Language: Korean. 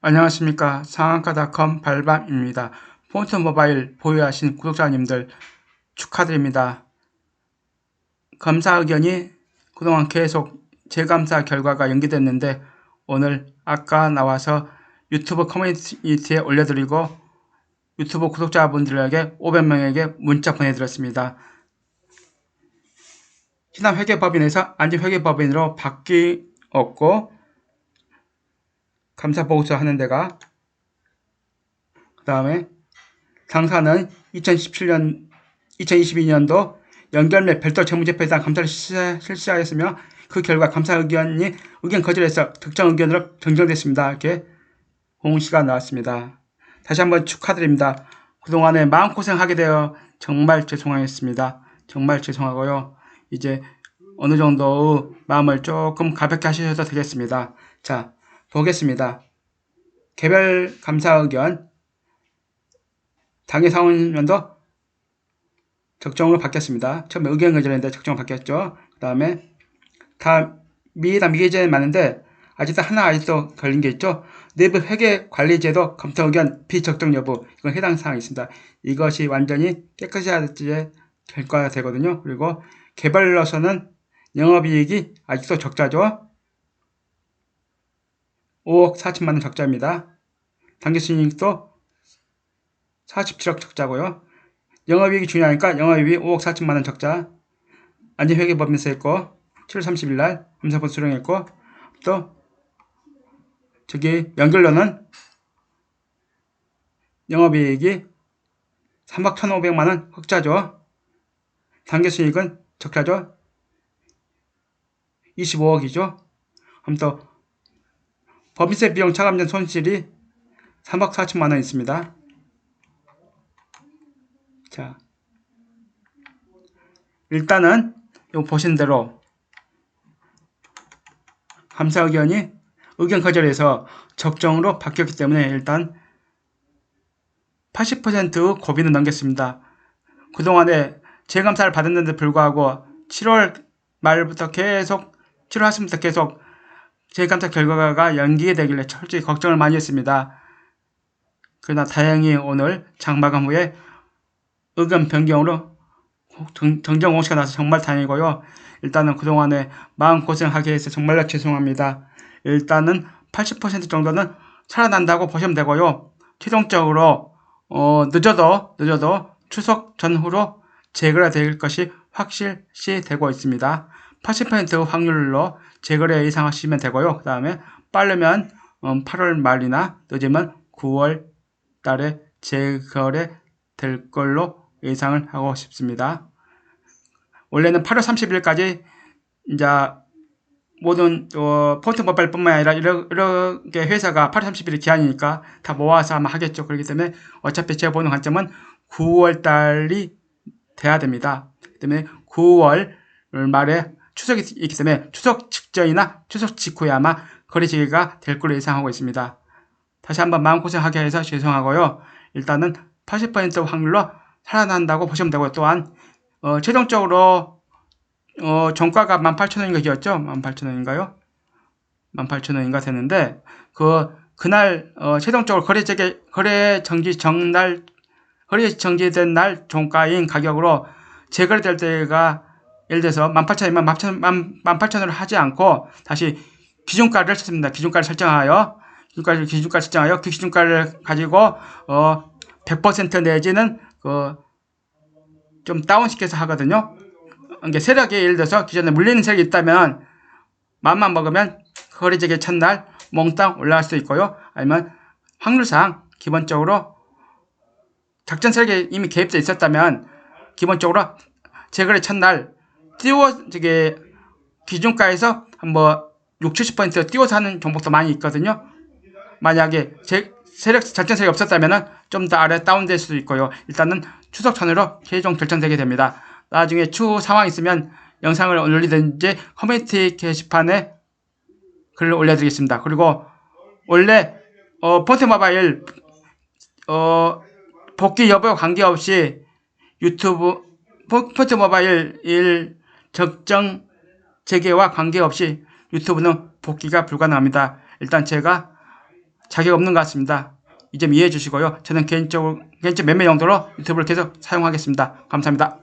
안녕하십니까 상한가닷컴 발밤입니다. 폰트 모바일 보유하신 구독자님들 축하드립니다. 검사 의견이 그동안 계속 재감사 결과가 연기됐는데 오늘 아까 나와서 유튜브 커뮤니티에 올려드리고 유튜브 구독자분들에게 500명에게 문자 보내드렸습니다. 신한 회계법인에서 안지회계법인으로 바뀌었고 감사 보고서 하는 데가 그 다음에 당사는 2017년 2022년도 연결 및 별도 재무제표에 대한 감사를 실시- 실시 하였으며 그 결과 감사 의견이 의견 거절해서 특정 의견으로 정정됐습니다. 이렇게 공시가 나왔습니다. 다시 한번 축하드립니다. 그동안에 마음고생하게 되어 정말 죄송하였습니다. 정말 죄송하고요. 이제 어느 정도의 마음을 조금 가볍게 하셔도 되겠습니다. 자, 보겠습니다. 개별 감사 의견 당해 상원면도 적정으로 바뀌었습니다. 처음에 의견 거절했는데 적정으로 바뀌었죠. 그 다음에 다 미다 미개제는 많은데 아직도 하나 아직도 걸린 게 있죠. 내부 회계 관리제도 검토 의견 비적정 여부 이건 해당 사항이 있습니다. 이것이 완전히 깨끗해야 결과가 되거든요. 그리고 개발로서는 영업이익이 아직도 적자죠. 5억 4천만 원 적자입니다. 당기순이익도 47억 적자고요. 영업이익이 중요하니까 영업이익 5억 4천만 원 적자. 안전회계 법인에서 했고 7월 30일 날 감사본 수령했고 또 저기 연결로는 영업이익이 3억 1,500만 원 흑자죠. 당기순이익은 적자죠. 25억이죠. 그럼 또 법인세 비용 차감된 손실이 3억 4천만 원 있습니다. 자, 일단은 요 보신 대로 감사 의견이 의견 거절에서 적정으로 바뀌었기 때문에 일단 80% 고비는 넘겼습니다. 그동안에 재감사를 받았는데 불구하고 7월 말부터 계속 7월 하순부터 계속 재감사 결과가 연기되길래 철저히 걱정을 많이 했습니다. 그러나 다행히 오늘 장마감 후에 의견 변경으로 정- 정정 공시가 나서 정말 다행이고요. 일단은 그동안에 마음고생하게 해서 정말로 죄송합니다. 일단은 80% 정도는 살아난다고 보시면 되고요. 최종적으로 어, 늦어도 늦어도 추석 전후로 재거래 될 것이 확실시 되고 있습니다. 80% 확률로 재거래 예상하시면 되고요. 그 다음에 빠르면 8월 말이나 늦으면 9월 달에 재거래 될 걸로 예상을 하고 싶습니다. 원래는 8월 30일까지 이제 모든 어, 포트 모바일 뿐만 아니라 이러, 이렇게 회사가 8월 30일이 기한이니까 다 모아서 아마 하겠죠. 그렇기 때문에 어차피 제가 보는 관점은 9월 달이 돼야 됩니다. 그렇기 때문에 9월 말에 추석이 있기 때문에 추석 직전이나 추석 직후에 아마 거래지가 될 걸로 예상하고 있습니다. 다시 한번 마음고생하게 해서 죄송하고요. 일단은 80% 확률로 살아난다고 보시면 되고요. 또한 어, 최종적으로 어, 종가가 18,000원인가 기었죠? 18,000원인가요? 18,000원인가 됐는데 그 그날 어, 최종적으로 거래 재개 거래 정지 정날 거래 정지된 날 종가인 가격으로 재거래될 때가 예를 들어서 18,000원이면 18,000원을 하지 않고 다시 기준가를 찾습니다. 기준가를 설정하여 기준가를 기준가 설정하여 그 기준가를 가지고 어 100% 내지는 그좀 다운시켜서 하거든요. 이게 세력이 예를 들어서 기존에 물리는 세력이 있다면 맘만 먹으면 거래재개 첫날 몽땅 올라갈 수 있고요. 아니면 확률상 기본적으로 작전 세력이 이미 개입돼 있었다면 기본적으로 재거래 첫날 띄워 저게 기준가에서 한뭐 6, 70% 띄워서 하는 종목도 많이 있거든요. 만약에 제, 세력 작전 세력이 없었다면은 좀 더 아래 다운될 수도 있고요. 일단은 추석 전으로 최종 결정되게 됩니다. 나중에 추후 상황 있으면 영상을 올리든지 커뮤니티 게시판에 글을 올려드리겠습니다. 그리고 원래 어, 폰트 모바일 어, 복귀 여부와 관계없이 유튜브 포- 폰트 모바일 일 적정 재개와 관계없이 유튜브는 복귀가 불가능합니다. 일단 제가 자격 없는 것 같습니다. 이 점 이해해 주시고요. 저는 개인적으로 개인적 매매 용도로 유튜브를 계속 사용하겠습니다. 감사합니다.